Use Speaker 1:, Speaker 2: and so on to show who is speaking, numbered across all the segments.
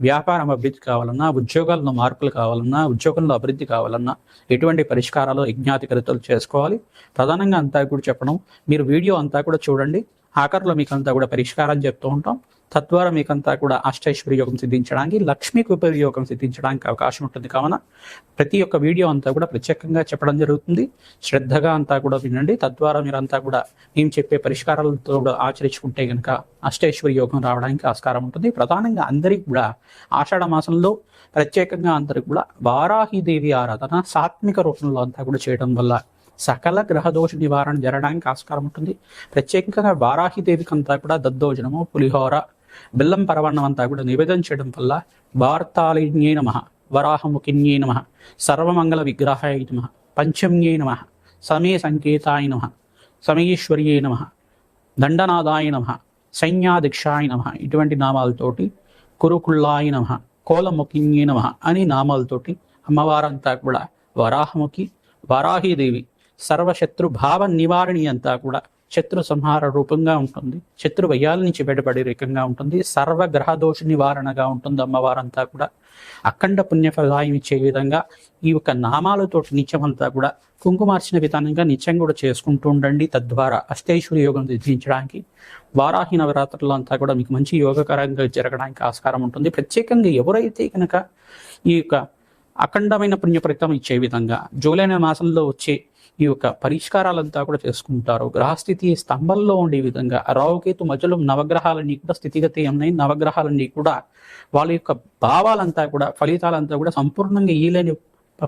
Speaker 1: వ్యాపారం అభివృద్ధి కావాలన్నా ఉద్యోగాల్లో మార్పులు కావాలన్నా ఉద్యోగంలో అభివృద్ధి కావాలన్నా ఎటువంటి పరిష్కారాలు యజ్ఞాతికరితలు చేసుకోవాలి. ప్రధానంగా అంతా కూడా చెప్పడం మీరు వీడియో అంతా కూడా చూడండి. ఆఖరిలో మీకు అంతా కూడా పరిష్కారం చెప్తూ ఉంటాం. తద్వారా మీకంతా కూడా అష్టైశ్వర్య యోగం సిద్ధించడానికి లక్ష్మీకి ఉపయోగం సిద్ధించడానికి అవకాశం ఉంటుంది. కావున ప్రతి ఒక్క వీడియో అంతా కూడా ప్రత్యేకంగా చెప్పడం జరుగుతుంది. శ్రద్ధగా అంతా కూడా వినండి. తద్వారా మీరంతా కూడా మేము చెప్పే పరిష్కారాలతో కూడా ఆచరించుకుంటే కనుక అష్టైశ్వర్య యోగం రావడానికి ఆస్కారం ఉంటుంది. ప్రధానంగా అందరికీ కూడా ఆషాఢ మాసంలో ప్రత్యేకంగా అందరికి కూడా వారాహిదేవి ఆరాధన సాత్విక రూపంలో అంతా కూడా చేయడం వల్ల సకల గ్రహదోష నివారణ జరగడానికి ఆస్కారం ఉంటుంది. ప్రత్యేకంగా వారాహిదేవికి అంతా కూడా దద్దోజనము పులిహోర బెల్లం పరవన్నం అంతా కూడా నివేదన చేయడం వల్ల వార్తాళిన్యే నమ వరాహముఖిన్యే నమ సర్వమంగళ విగ్రహాయ నమ పంచమ్యే నమ సమయ సంకేతాయ నమ సమయేశ్వర్యే నమ దండనాదాయ నమ సైన్యాధిక్షాయ నమ ఇటువంటి నామాలతోటి కురుకుళ్ళాయ నమ కోలముఖిన్యే నమ అని నామాలతోటి అమ్మవారంతా కూడా వరాహముఖి వరాహీదేవి సర్వశత్రు భావ నివారణి అంతా కూడా శత్రు సంహార రూపంగా ఉంటుంది. శత్రు వయ్యాల నుంచి బయటపడే రకంగా ఉంటుంది. సర్వ గ్రహ దోష నివారణగా ఉంటుంది అమ్మవారంతా కూడా. అఖండ పుణ్యఫలాయం ఇచ్చే విధంగా ఈ యొక్క నామాలతోటి నిత్యమంతా కూడా కుంకుమార్చిన విధానంగా నిత్యం కూడా చేసుకుంటూ ఉండండి. తద్వారా అష్టేశ్వరి యోగం సిద్ధించడానికి వారాహి నవరాత్రులు అంతా కూడా మీకు మంచి యోగకరంగా జరగడానికి ఆస్కారం ఉంటుంది. ప్రత్యేకంగా ఎవరైతే కనుక ఈ యొక్క అఖండమైన పుణ్యఫలితం ఇచ్చే విధంగా జూలై మాసంలో వచ్చే ఈ యొక్క పరిష్కారాలంతా కూడా చేసుకుంటారు. గ్రహస్థితి స్తంభంలో ఉండే విధంగా రావుకేతు మధ్యలో నవగ్రహాలన్నీ కూడా స్థితిగతి ఉన్నాయి నవగ్రహాలన్నీ కూడా వాళ్ళ యొక్క భావాలంతా కూడా ఫలితాలంతా కూడా సంపూర్ణంగా ఈలేని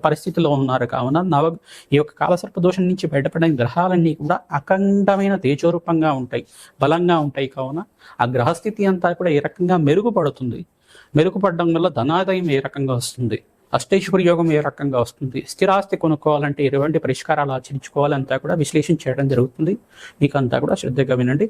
Speaker 1: పరిస్థితిలో ఉన్నారు. కావున నవ ఈ యొక్క కాలసర్ప దోషం నుంచి బయటపడిన గ్రహాలన్నీ కూడా అఖండమైన తేజోరూపంగా ఉంటాయి. బలంగా ఉంటాయి. కావున ఆ గ్రహస్థితి అంతా కూడా ఏ రకంగా మెరుగుపడుతుంది? మెరుగుపడడం వల్ల ధనాదాయం ఏ రకంగా వస్తుంది? అష్టైశ్వర్య యోగం ఏ రకంగా వస్తుంది? స్థిరాస్తి కొనుక్కోవాలంటే ఎటువంటి పరిష్కారాలు ఆచరించుకోవాలంతా కూడా విశ్లేషణ చేయడం జరుగుతుంది. మీకు అంతా కూడా శ్రద్ధగా వినండి.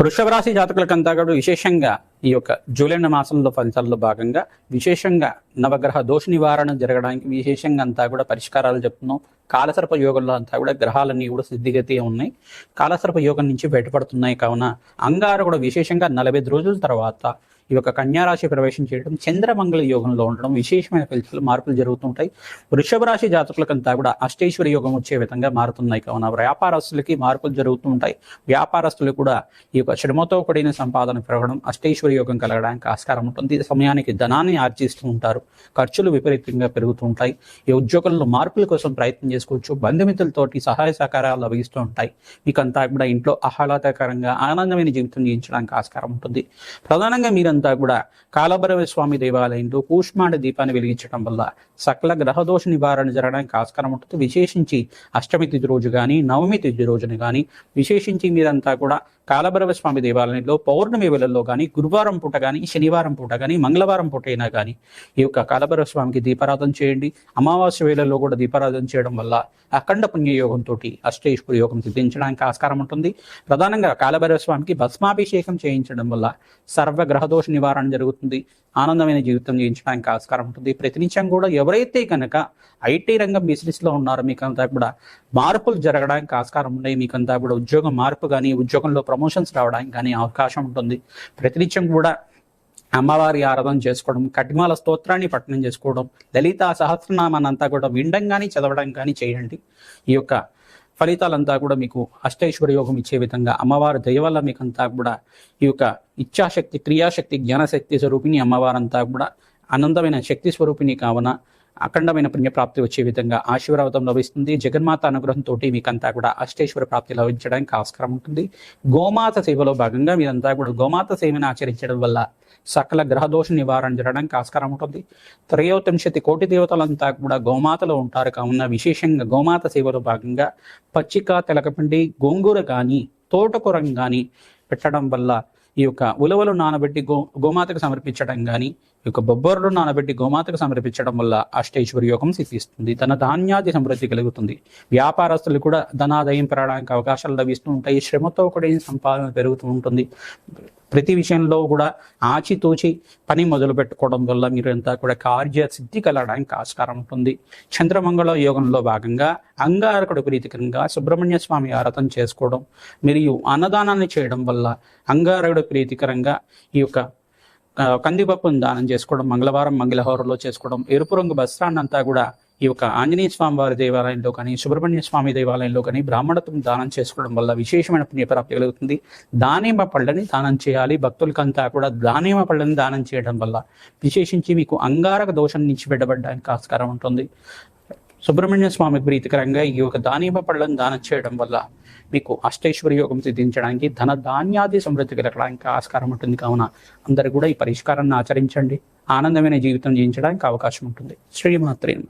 Speaker 1: వృషభ రాశి జాతకులకంతా కూడా విశేషంగా ఈ యొక్క జూలైన మాసంలో ఫలితాల్లో భాగంగా విశేషంగా నవగ్రహ దోష నివారణ జరగడానికి విశేషంగా అంతా కూడా పరిష్కారాలు చెప్తున్నాం. కాలసర్ప యోగంలో అంతా కూడా గ్రహాలన్నీ కూడా సిద్ధిగతి ఉన్నాయి. కాలసర్ప యోగం నుంచి బయటపడుతున్నాయి కావున అంగారు కూడా విశేషంగా నలభై రోజుల తర్వాత ఈ యొక్క కన్యారాశి ప్రవేశం చేయడం చంద్రమంగళ యోగంలో ఉండడం విశేషమైన ఫలితాలు మార్పులు జరుగుతుంటాయి వృషభ రాశి జాతకులకంతా కూడా అష్టేశ్వరి యోగం వచ్చే విధంగా మారుతున్నాయి. కావున వ్యాపారస్తులకి మార్పులు జరుగుతూ ఉంటాయి. వ్యాపారస్తులు కూడా ఈ యొక్క శ్రమతో కూడిన సంపాదన పెరగడం అష్టేశ్వరి యోగం కలగడానికి ఆస్కారం ఉంటుంది. ఈ సమయానికి ధనాన్ని ఆర్జిస్తూ ఉంటారు. ఖర్చులు విపరీతంగా పెరుగుతూ ఉంటాయి. ఈ ఉద్యోగుల్లో మార్పుల కోసం ప్రయత్నం చేసుకోవచ్చు. బంధుమిత్రులతోటి సహాయ సహకారాలు లభిస్తూ ఉంటాయి. మీకంతా కూడా ఇంట్లో ఆహ్లాదకరంగా ఆనందమైన జీవితం జీవించడానికి ఆస్కారం ఉంటుంది. ప్రధానంగా మీరంతా కూడా కాలభైరవ స్వామి దేవాలయంలో కూష్మాండ దీపాన్ని వెలిగించడం వల్ల సకల గ్రహదోష నివారణ జరగడానికి ఆస్కారం ఉంటుంది. విశేషించి అష్టమి తిథి రోజు కానీ నవమి తిథి రోజున కానీ విశేషించి మీరంతా కూడా కాలభైరవ స్వామి దేవాలయంలో పౌర్ణమి వేళల్లో కానీ గురువారం పూట కానీ శనివారం పూట కానీ మంగళవారం పూట అయినా కానీ ఈ యొక్క కాలభైరవ స్వామికి దీపారాధన చేయండి. అమావాస్య వేళల్లో కూడా దీపారాధన చేయడం వల్ల అఖండ పుణ్యయోగంతో అష్టేశ్వర యోగం సిద్ధించడానికి ఆస్కారం ఉంటుంది. ప్రధానంగా కాలభైరవ స్వామికి భస్మాభిషేకం చేయించడం వల్ల సర్వ గ్రహదోష నివారణ జరుగుతుంది. ఆనందమైన జీవితం జీవించడానికి ఆస్కారం ఉంటుంది. ప్రతినిత్యం కూడా ఎవరైతే కనుక ఐటీ రంగం బిజినెస్లో ఉన్నారో మీకంతా కూడా మార్పులు జరగడానికి ఆస్కారం ఉన్నాయి. మీకంతా కూడా ఉద్యోగం మార్పు కానీ ఉద్యోగంలో ప్రమోషన్స్ రావడానికి కానీ అవకాశం ఉంటుంది. ప్రతినిత్యం కూడా అమ్మవారి ఆరాధన చేసుకోవడం కటిమాల స్తోత్రాన్ని పఠనం చేసుకోవడం లలిత సహస్రనామాన్ని అంతా కూడా వినడం కానీ చదవడం కానీ చేయండి. ఈ యొక్క ఫలితాలంతా కూడా మీకు అష్టైశ్వర్య యోగం ఇచ్చే విధంగా అమ్మవారి దయ వల్ల మీకంతా కూడా ఈ యొక్క ఇచ్ఛాశక్తి క్రియాశక్తి జ్ఞానశక్తి స్వరూపిణి అమ్మవారంతా కూడా అనంతమైన శక్తి స్వరూపిణి కావున అఖండమైన పుణ్యప్రాప్తి వచ్చే విధంగా ఆశీర్వాదం లభిస్తుంది. జగన్మాత అనుగ్రహంతో మీకంతా కూడా అష్టేశ్వర ప్రాప్తి లభించడానికి ఆస్కారం ఉంటుంది. గోమాత సేవలో భాగంగా మీరంతా కూడా గోమాత సేవను ఆచరించడం వల్ల సకల గ్రహదోష నివారణ జరగడానికి ఆస్కారం ఉంటుంది. త్రయోత్తంశతి కోటి దేవతలంతా కూడా గోమాతలో ఉంటారు. కావున విశేషంగా గోమాత సేవలో భాగంగా పచ్చిక తెలకపిండి గోంగూర కానీ తోటకూరం కానీ పెట్టడం వల్ల ఈ యొక్క ఉలవలు నానబెట్టి గో గోమాతకు సమర్పించడం కానీ యొక్క బొబ్బర్లు నానబెట్టి గోమాతకు సమర్పించడం వల్ల అష్టైశ్వర యోగం సిద్ధిస్తుంది. ధన ధాన్యాది సమృద్ధి కలుగుతుంది. వ్యాపారస్తులు కూడా ధనాదాయం పెరగడానికి అవకాశాలు లభిస్తూ ఉంటాయి. శ్రమతో కూడా సంపాదన పెరుగుతూ ఉంటుంది. ప్రతి విషయంలో కూడా ఆచితూచి పని మొదలు పెట్టుకోవడం వల్ల మీరు అంతా కూడా కార్య సిద్ధి కలగడానికి ఆస్కారం ఉంటుంది. చంద్రమంగళ యోగంలో భాగంగా అంగారకుడు ప్రీతికరంగా సుబ్రహ్మణ్య స్వామి ఆరాధన చేసుకోవడం మరియు అన్నదానాన్ని చేయడం వల్ల అంగారకుడు ప్రీతికరంగా ఈ యొక్క కందిపప్పును దానం చేసుకోవడం మంగళవారం మంగళహోరలో చేసుకోవడం ఎరుపు రంగు వస్త్రాన్ని అంతా కూడా ఈ యొక్క ఆంజనేయ స్వామి వారి దేవాలయంలో కానీ సుబ్రహ్మణ్య స్వామి దేవాలయంలో కానీ బ్రాహ్మణత్వం దానం చేసుకోవడం వల్ల విశేషమైన పుణ్యప్రాప్తి కలుగుతుంది. దానిమ్మ పళ్ళని దానం చేయాలి. భక్తులకంతా కూడా దానిమ్మ పళ్ళని దానం చేయడం వల్ల విశేషించి మీకు అంగారక దోషం నుంచి బిడ్డబడ్డానికి ఆస్కారం ఉంటుంది. సుబ్రహ్మణ్య స్వామి ప్రీతికరంగా ఈ యొక్క దానిమ్మ పళ్ళను దానం చేయడం వల్ల మీకు అష్టైశ్వర యోగం సిద్ధించడానికి ధన ధాన్యాది సమృద్ధి కలగడానికి ఆస్కారం ఉంటుంది. కావున అందరూ కూడా ఈ పరిష్కారాన్ని ఆచరించండి. ఆనందమైన జీవితం జీవించడానికి అవకాశం ఉంటుంది. శ్రీమాత్రే